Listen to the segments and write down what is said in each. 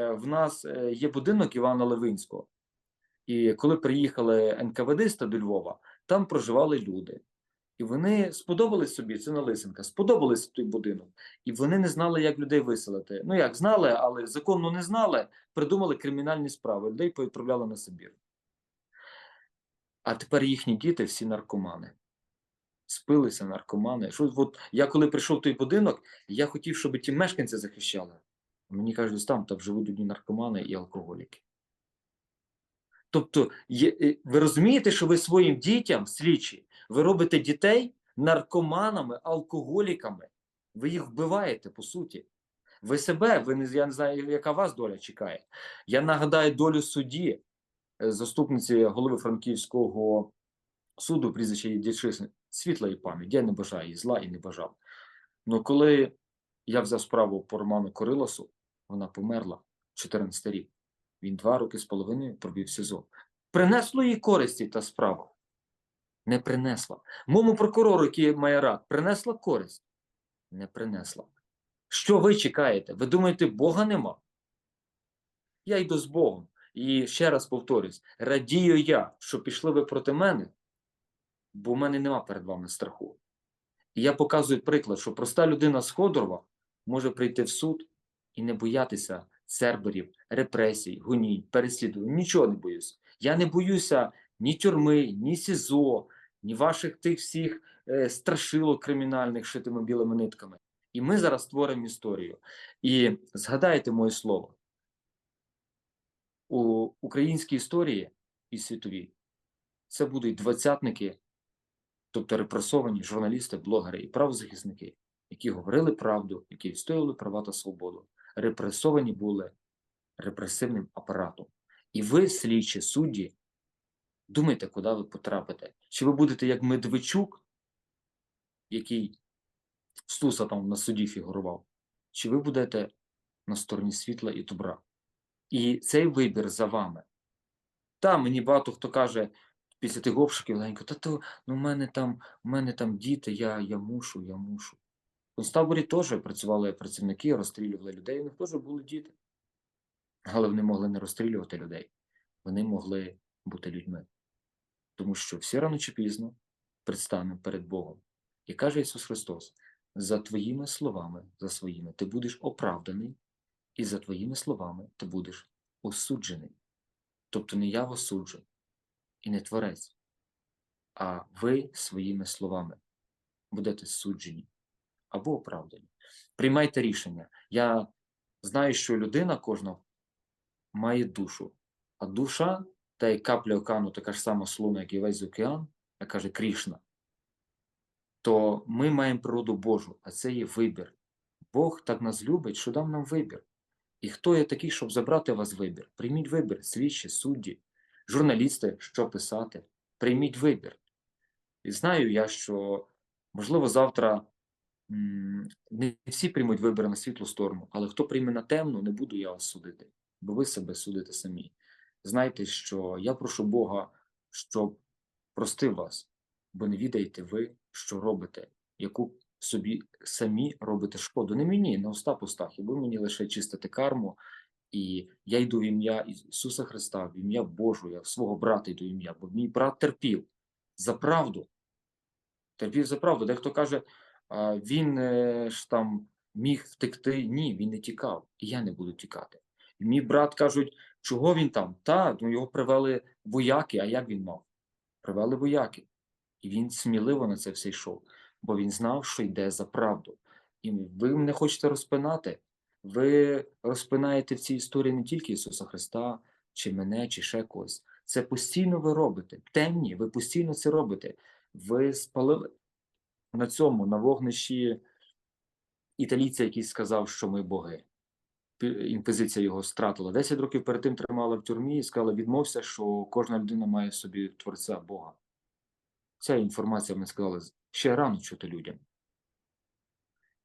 е, в нас е, є будинок Івана Левинського. І коли приїхали НКВДисти до Львова, там проживали люди. І вони сподобались собі, це на Лисенка, сподобались той будинок. І вони не знали, як людей виселити. Ну як знали, але законно не знали, придумали кримінальні справи. Людей повідправляли на Сибір. А тепер їхні діти всі наркомани. Спилися наркомани. Що, от, я коли прийшов в той будинок, я хотів, щоб ті мешканці захищали. Мені кажуть, там, там живуть одні наркомани і алкоголіки. Тобто, є, е, ви розумієте, що ви своїм дітям, слідчі, ви робите дітей наркоманами, алкоголіками. Ви їх вбиваєте, по суті. Ви себе, ви не, я не знаю, яка вас доля чекає. Я нагадаю долю судді, е, заступниці голови Франківського суду, прізвище її Дячишин, світла і пам'ять. Я не бажаю їй зла і не бажав. Ну, коли я взяв справу по Роману Корилосу, вона померла 14 рік. Він два роки з половиною пробів СІЗО. Принесло їй користі та справа? Не принесла. Моєму прокурору, який має рад, принесла користь? Не принесла. Що ви чекаєте? Ви думаєте, Бога нема? Я йду з Богом. І ще раз повторюсь: радію я, що пішли ви проти мене, бо в мене нема перед вами страху. І я показую приклад, що проста людина з Ходорова може прийти в суд і не боятися церберів, репресій, гонінь, переслідувань. Нічого не боюся. Я не боюся ні тюрми, ні СІЗО, ні ваших тих всіх е, страшилок кримінальних шитими білими нитками. І ми зараз створимо історію. І згадайте моє слово. У українській історії і світовій це будуть двадцятники, тобто репресовані журналісти, блогери і правозахисники, які говорили правду, які відстоювали права та свободу. Репресовані були репресивним апаратом. І ви, слідчі, судді, думайте, куди ви потрапите. Чи ви будете як Медведчук, який Стуса там на суді фігурував, чи ви будете на стороні світла і добра? І цей вибір за вами. Та мені багато хто каже після тих обшуків легенько, та то ну, в мене там, в мене там діти, я, я мушу, я мушу. В концтаборі теж працювали працівники, розстрілювали людей, у них теж були діти. Але вони могли не розстрілювати людей, вони могли бути людьми. Тому що всі рано чи пізно предстанемо перед Богом. І каже Ісус Христос: за твоїми словами, за своїми, ти будеш оправданий, і за твоїми словами ти будеш осуджений. Тобто не я вас суджу і не творець, а ви своїми словами будете суджені або оправдані. Приймайте рішення. Я знаю, що людина кожна має душу, а душа, та як капля океану, така ж сама слуна, як і весь океан, як каже Крішна, то ми маємо природу Божу, а це є вибір. Бог так нас любить, що дав нам вибір. І хто є такий, щоб забрати у вас вибір? Прийміть вибір, слідчі, судді, журналісти, що писати. Прийміть вибір. І знаю я, що, можливо, завтра не всі приймуть вибір на світлу сторону, але хто прийме на темну, не буду я вас судити, бо ви себе судите самі. Знайте, що я прошу Бога, щоб простив вас, бо не відаєте ви, що робите, яку собі самі робите шкоду. Не мені, на Остапу Стахі, ви мені лише чистите карму, і я йду в ім'я Ісуса Христа, в ім'я Божу, я свого брата йду в ім'я, бо мій брат терпів за правду. Терпів за правду. Дехто каже, він е, ж там міг втекти. Ні, він не тікав, і я не буду тікати. І мій брат кажуть, чого він там? Та, ну його привели вояки, а як він мав? Привели вояки. І він сміливо на це все йшов, бо він знав, що йде за правду. І ви мене хочете розпинати. Ви розпинаєте в цій історії не тільки Ісуса Христа, чи мене, чи ще когось. Це постійно ви робите. Темні, ви постійно це робите. Ви спалили на цьому, на вогнищі італійця, який сказав, що ми боги. Інквізиція його стратила. Десять років перед тим тримала в тюрмі і сказала, відмовся, що кожна людина має собі творця Бога. Ця інформація мені сказали ще рано чути людям.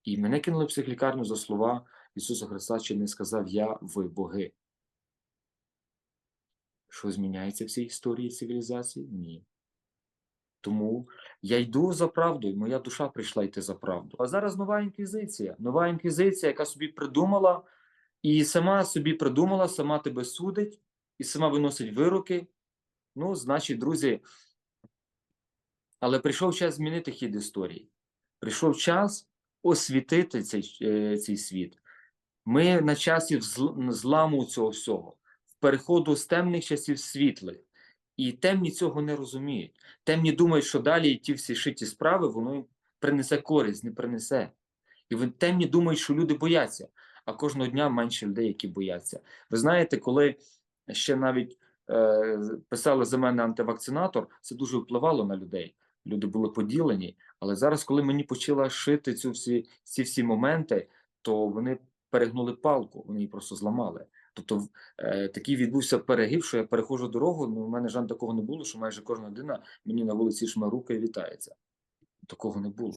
І мене кинули в психлікарню за слова Ісуса Христа, чи не сказав я, ви боги. Що зміняється в цій історії цивілізації? Ні. Тому я йду за правду, і моя душа прийшла йти за правду. А зараз нова інквізиція. Нова інквізиція, яка собі придумала І сама собі придумала, сама тебе судить, і сама виносить вироки. Ну, значить, друзі, але прийшов час змінити хід історії. Прийшов час освітити цей, е, цей світ. Ми на часі зламу цього всього, в переходу з темних часів світлих. І темні цього не розуміють. Темні думають, що далі ті всі шиті справи, воно принесе користь, не принесе. І темні думають, що люди бояться, а кожного дня менше людей, які бояться. Ви знаєте, коли ще навіть е, писали за мене антивакцинатор, це дуже впливало на людей. Люди були поділені. Але зараз, коли мені почала шити цю всі, ці всі моменти, то вони перегнули палку, вони її просто зламали. Тобто, е, такий відбувся перегиб, що я перехожу дорогу. Ну, у мене жан такого не було, що майже кожна людина мені на вулиці шма руки і вітається. Такого не було.